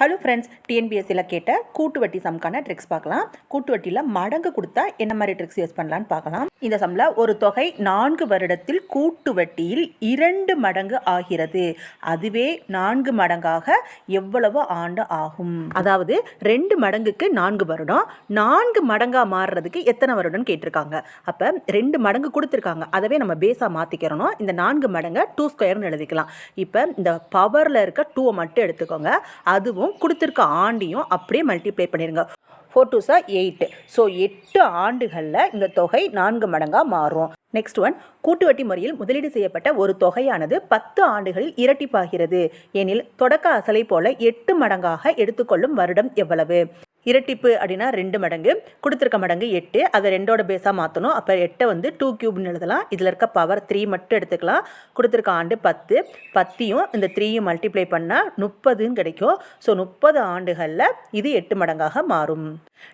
Hello friends டிஎன்பிஎஸ்சியில் கேட்ட கூட்டு வட்டி சம்க்கான ட்ரிக்ஸ் பார்க்கலாம். கூட்டு வட்டியில் மடங்கு கொடுத்தா என்ன மாதிரி ட்ரிக்ஸ் யூஸ் பண்ணலான்னு பார்க்கலாம். இந்த சம்மில் ஒரு தொகை நான்கு வருடத்தில் கூட்டு வட்டியில் இரண்டு மடங்கு ஆகிறது. அதுவே நான்கு மடங்காக எவ்வளவு ஆண்டு ஆகும்? அதாவது ரெண்டு மடங்குக்கு நான்கு வருடம் நான்கு மடங்காக மாறுறதுக்கு எத்தனை வருடம்னு கேட்டிருக்காங்க. அப்போ ரெண்டு மடங்கு கொடுத்துருக்காங்க. அதவே நம்ம பேஸாக மாற்றிக்கிறோம் இந்த நான்கு மடங்கை டூ ஸ்கொயர்னு எழுதிக்கலாம். இப்போ இந்த பவரில் இருக்க டூவை மட்டும் எடுத்துக்கோங்க. அதுவும் கொடுத்துருக்க ஆண்டையும் அப்படியே மல்டிப்ளை பண்ணிடுங்க four two are eight so எட்டு ஆண்டுகளில் இந்த தொகை நான்கு மடங்காக மாறும். நெக்ஸ்ட் ஒன் கூட்டு வட்டி முறையில் முதலீடு செய்யப்பட்ட ஒரு தொகையானது பத்து ஆண்டுகளில் இரட்டிப்பாகிறது. எனில் தொடக்க அசலை போல எட்டு மடங்காக எடுத்துக்கொள்ளும் வருடம் எவ்வளவு? இரட்டிப்பு அப்படின்னா ரெண்டு மடங்கு கொடுத்துருக்க மடங்கு எட்டு. அதை ரெண்டோட பேஸாக மாற்றணும் அப்போ எட்டை வந்து டூ க்யூப்னு எழுதலாம். இதில் இருக்க பவர் த்ரீ மட்டும் எடுத்துக்கலாம். கொடுத்துருக்க ஆண்டு பத்து. பத்தியும் இந்த த்ரீயும் மல்டிப்ளை பண்ணால் முப்பதுன்னு கிடைக்கும். ஸோ முப்பது ஆண்டுகளில் இது எட்டு மடங்காக மாறும்.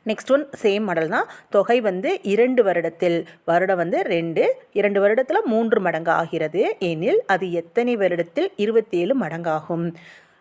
நெக்ஸ்ட் ஒன் சேம் மாடல் தான். தொகை வந்து இரண்டு வருடத்தில். வருடம் வந்து ரெண்டு. இரண்டு வருடத்தில் மூன்று மடங்கு ஆகிறது எனில் அது எத்தனை வருடத்தில்? இருபத்தேழு மடங்காகும்.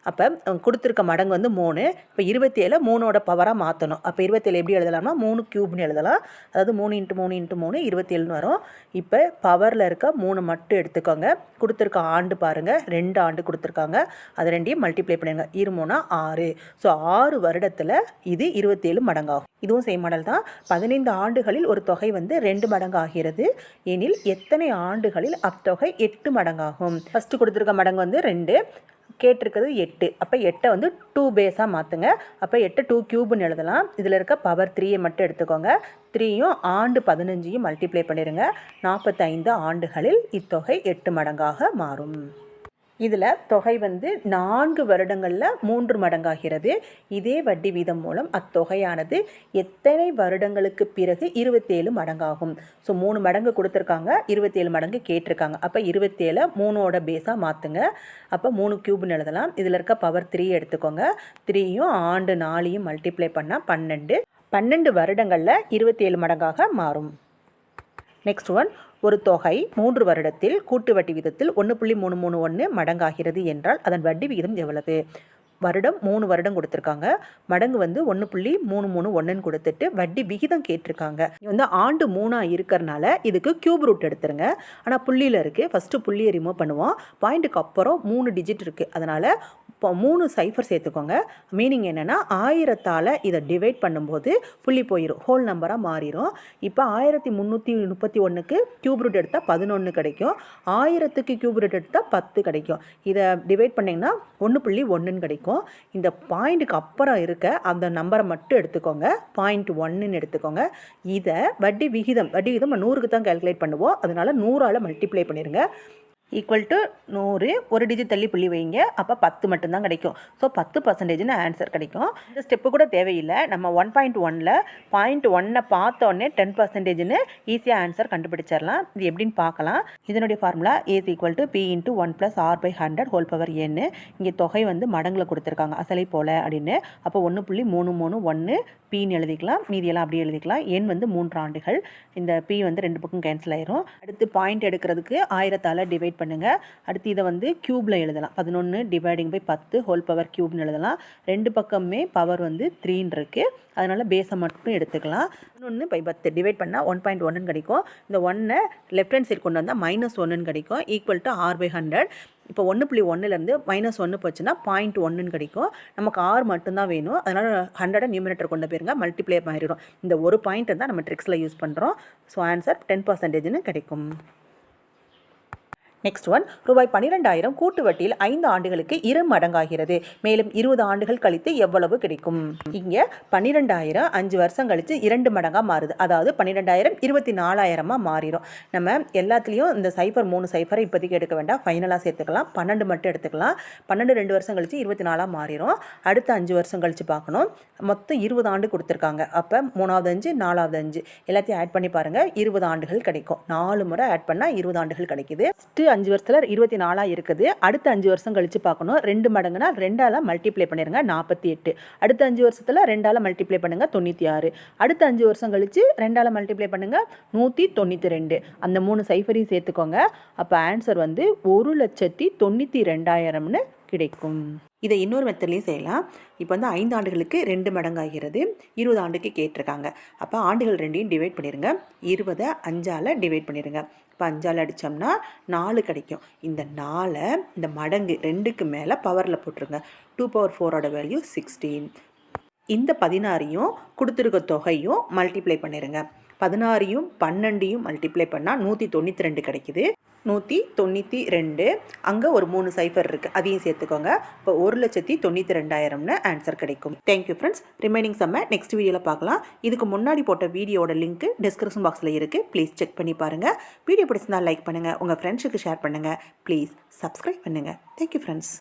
அப்போ கொடுத்துருக்க மடங்கு வந்து மூணு. இப்போ இருபத்தி இருபத்தேழு மூணோட பவராக மாற்றணும் அப்போ இருபத்தேழு எப்படி எழுதலாம்னா மூணு க்யூப்னு எழுதலாம். அதாவது மூணு இன்ட்டு மூணு இன்ட்டு மூணு இருபத்தேழுன்னு வரும். இப்போ பவரில் இருக்க மூணு மட்டும் எடுத்துக்கோங்க. கொடுத்துருக்க ஆண்டு பாருங்கள் ரெண்டு ஆண்டு கொடுத்துருக்காங்க. அது ரெண்டையும் மல்டிப்ளை பண்ணிடுங்க இரு மூணா ஆறு. ஸோ ஆறு வருடத்தில் இது இருபத்தேழு மடங்காகும். இதுவும் சேம் மாடல் தான். பதினைந்து ஆண்டுகளில் ஒரு தொகை வந்து ரெண்டு மடங்கு ஆகிறது எனில் எத்தனை ஆண்டுகளில் அத்தொகை எட்டு மடங்காகும்? ஃபஸ்ட்டு கொடுத்துருக்க மடங்கு வந்து ரெண்டு. கேட்டிருக்கிறது எட்டு. அப்போ எட்டை வந்து டூ பேஸாக மாற்றுங்க அப்போ எட்டை டூ க்யூப்னு எழுதலாம். இதில் இருக்க பவர் த்ரீயை மட்டும் எடுத்துக்கோங்க. த்ரீயும் ஆண்டு பதினஞ்சையும் மல்டிப்ளை பண்ணிடுங்க நாற்பத்தைந்து ஆண்டுகளில் இத்தொகை எட்டு மடங்காக மாறும். இதில் தொகை வந்து நான்கு வருடங்களில் மூன்று மடங்காகிறது. இதே வட்டி வீதம் மூலம் அத்தொகையானது எத்தனை வருடங்களுக்கு பிறகு இருபத்தேழு மடங்காகும். ஸோ மூணு மடங்கு கொடுத்துருக்காங்க இருபத்தேழு மடங்கு கேட்டிருக்காங்க. அப்போ இருபத்தேழு மூணோட பேஸாக மாற்றுங்க அப்போ மூணு க்யூப்னு எழுதலாம். இதில் இருக்க பவர் த்ரீ எடுத்துக்கோங்க. த்ரீயும் ஆண்டு நாலையும் மல்டிப்ளை பண்ணால் பன்னெண்டு. பன்னெண்டு வருடங்களில் இருபத்தேழு மடங்காக மாறும். நெக்ஸ்ட் ஒன் ஒரு தொகை மூன்று வருடத்தில் கூட்டு வட்டி விகிதத்தில் ஒன்று புள்ளி மூணு மூணு ஒன்று மடங்காகிறது என்றால் அதன் வட்டி விகிதம் எவ்வளவு? வருடம் மூணு வருடம் கொடுத்துருக்காங்க. மடங்கு வந்து ஒன்று புள்ளி மூணு மூணு ஒன்றுன்னு கொடுத்துட்டு வட்டி விகிதம் கேட்டிருக்காங்க. வந்து ஆண்டு மூணாக இருக்கிறனால இதுக்கு கியூப் ரூட் எடுத்துருங்க. ஆனால் புள்ளியில் இருக்குது ஃபஸ்ட்டு புள்ளியை ரிமூவ் பண்ணுவோம். பாயிண்ட்டுக்கு அப்புறம் மூணு டிஜிட் இருக்குது அதனால் இப்போ மூணு சைஃபர் சேர்த்துக்கோங்க. மீனிங் என்னென்னா ஆயிரத்தால் இதை டிவைட் பண்ணும்போது புள்ளி போயிடும் ஹோல் நம்பராக மாறிடும் இப்போ ஆயிரத்தி முந்நூற்றி முப்பத்தி ஒன்றுக்கு கியூப் ரூட் எடுத்தால் பதினொன்று கிடைக்கும். ஆயிரத்துக்கு கியூப் ரூட் எடுத்தால் பத்து கிடைக்கும். இதை டிவைட் பண்ணிங்கன்னா ஒன்று புள்ளி ஒன்றுன்னு கிடைக்கும். இந்த பாயிண்ட்டுக்கு அப்புறம் இருக்க அந்த நம்பரை மட்டும் எடுத்துக்கோங்க. பாயிண்ட் ஒன்னுன்னு எடுத்துக்கோங்க. இதை வட்டி விகிதம் வட்டி விகிதம் நூறுக்கு தான் கால்குலேட் பண்ணுவோம். அதனால் நூறால் மல்டிப்ளை பண்ணிடுங்க ஈக்குவல் டு நூறு ஒரு டிஜிட் தள்ளி புள்ளி வைங்க. அப்போ பத்து மட்டும்தான் கிடைக்கும். ஸோ பத்து பர்சன்டேஜ்னு ஆன்சர் கிடைக்கும். இந்த ஸ்டெப்பு கூட தேவையில்லை. நம்ம ஒன் பாயிண்ட் ஒனில் பாயிண்ட் ஒன்னை பார்த்தோன்னே டென் பர்சன்டேஜ்னு ஈஸியாக ஆன்சர் கண்டுபிடிச்சிடலாம். இது எப்படின்னு பார்க்கலாம். இதனுடைய formula A equal to P into one plus R by hundred whole power ஏன்னு இங்கே தொகை வந்து மடங்கில் கொடுத்துருக்காங்க. அசலை போல் அப்படின்னு. அப்போ ஒன்று புள்ளி மூணு மூணு ஒன்று பின்னு எழுதிக்கலாம். மீதியெல்லாம் அப்படியே எழுதிக்கலாம். எண் வந்து மூன்று ஆண்டுகள். இந்த பி வந்து ரெண்டு பக்கம் கேன்சல் ஆயிரும். அடுத்து பாயிண்ட் எடுக்கிறதுக்கு ஆயிரத்தால் டிவைட் பண்ணுங்கள் அடுத்து இதை வந்து க்யூப்பில் எழுதலாம். பதினொன்று டிவைடிங் பை பத்து ஹோல் பவர் க்யூப்னு எழுதலாம். ரெண்டு பக்கமே பவர் வந்து த்ரீன்னு இருக்குது அதனால் பேஸை மட்டும் எடுத்துக்கலாம். பதினொன்று பை பத்து டிவைட் பண்ணால் ஒன் பாயிண்ட் ஒன்றுன்னு கிடைக்கும். இந்த ஒன்னை லெஃப்ட் ஹேண்ட் சைடு கொண்டு வந்தால் மைனஸ் ஒன்றுன்னு கிடைக்கும். Equal to R by hundred இப்போ ஒன்று புள்ளி ஒன்றுலேருந்து மைனஸ் ஒன்று போச்சுன்னா பாயிண்ட் ஒன்றுன்னு கிடைக்கும். நமக்கு ஆறு மட்டும்தான் வேணும். அதனால் ஹண்ட்ரடை நியூமினேட்டர் கொண்டு போயிருங்க. மல்டிப்ளே மாறிடும் இந்த ஒரு பாயிண்ட்டை தான் நம்ம ட்ரிக்ஸில் யூஸ் பண்ணுறோம் ஸோ ஆன்சர் டென் பர்சன்டேஜ்னு கிடைக்கும். நெக்ஸ்ட் ஒன் ரூபாய் பன்னிரெண்டாயிரம் கூட்டு வட்டியில் ஐந்து ஆண்டுகளுக்கு இரு மடங்காகிறது. மேலும் இருபது ஆண்டுகள் கழித்து எவ்வளவு கிடைக்கும்? இங்கே பன்னிரெண்டாயிரம் அஞ்சு வருஷம் கழித்து இரண்டு மடங்காக மாறுது. அதாவது பன்னிரெண்டாயிரம் இருபத்தி நாலாயிரமாக மாறிடும் நம்ம எல்லாத்துலேயும் இந்த சைஃபர் மூணு சைஃபரை இப்போதைக்கு எடுக்க வேண்டாம். ஃபைனலாக சேர்த்துக்கலாம். பன்னெண்டு மட்டும் எடுத்துக்கலாம். பன்னெண்டு ரெண்டு வருஷம் கழித்து இருபத்தி நாலாக மாறிடும் அடுத்த அஞ்சு வருஷம் கழித்து பார்க்கணும். மொத்தம் இருபது ஆண்டு கொடுத்துருக்காங்க. அப்போ மூணாவது அஞ்சு நாலாவது அஞ்சு. எல்லாத்தையும் ஆட் பண்ணி பாருங்கள் இருபது ஆண்டுகள் கிடைக்கும். நாலு முறை ஆட் பண்ணால் இருபது ஆண்டுகள் கிடைக்குது. ஃபஸ்ட்டு அஞ்சு வருஷத்தில் இருபத்தி நாலாக இருக்குது. அடுத்த அஞ்சு வருஷம் கழித்து பார்க்கணும். ரெண்டு மடங்குனா ரெண்டால் மல்டிப்ளை பண்ணிடுங்க நாற்பத்தி எட்டு. அடுத்த அஞ்சு வருஷத்தில் ரெண்டால் மல்டிப்ளை பண்ணுங்கள் தொண்ணூற்றி ஆறு. அடுத்த அஞ்சு வருஷம் கழித்து ரெண்டால் மல்டிப்ளை பண்ணுங்கள் நூற்றி தொண்ணூற்றி ரெண்டு. அந்த மூணு சைஃபரையும் சேர்த்துக்கோங்க. அப்போ ஆன்சர் வந்து ஒரு லட்சத்தி தொண்ணூற்றி ரெண்டாயிரம்னு கிடைக்கும். இதை இன்னொரு மெத்தட்லேயும் செய்யலாம். இப்போ வந்து ஐந்து ஆண்டுகளுக்கு ரெண்டு மடங்காகிறது. இருபது ஆண்டுக்கு கேட்டிருக்காங்க. அப்போ ஆண்டுகள் ரெண்டையும் டிவைட் பண்ணிடுங்க இருபதை அஞ்சால் டிவைட் பண்ணிடுங்க இப்போ அஞ்சால் அடித்தோம்னா நாலு கிடைக்கும். இந்த நாலை இந்த மடங்கு ரெண்டுக்கு மேலே பவரில் போட்டுருங்க. டூ பவர் ஃபோரோட வேல்யூ சிக்ஸ்டீன் இந்த பதினாறையும் கொடுத்துருக்க தொகையும் மல்டிப்ளை பண்ணிடுங்க பதினாறையும் பன்னெண்டையும் மல்டிப்ளை பண்ணால் நூற்றி தொண்ணூற்றி ரெண்டு கிடைக்குது. நூற்றி தொண்ணூற்றி ரெண்டு. அங்கே ஒரு மூணு சைஃபர் இருக்குது அதையும் சேர்த்துக்கோங்க. இப்போ ஒரு லட்சத்தி தொண்ணூற்றி ரெண்டாயிரம்னு ஆன்சர் கிடைக்கும். தேங்க்யூ ஃப்ரெண்ட்ஸ் ரிமைனிங் செம்ம நெக்ஸ்ட் வீடியோவில் பார்க்கலாம். இதுக்கு முன்னாடி போட்ட வீடியோட லிங்க் டிஸ்கிரிப்ஷன் பாக்ஸில் இருக்குது ப்ளீஸ் செக் பண்ணி பாருங்கள் வீடியோ பிடிச்சிருந்தால் லைக் பண்ணுங்கள் உங்கள் ஃப்ரெண்ட்ஸுக்கு ஷேர் பண்ணுங்கள் ப்ளீஸ் சப்ஸ்கிரைப் பண்ணுங்கள் தேங்க்யூ ஃப்ரெண்ட்ஸ்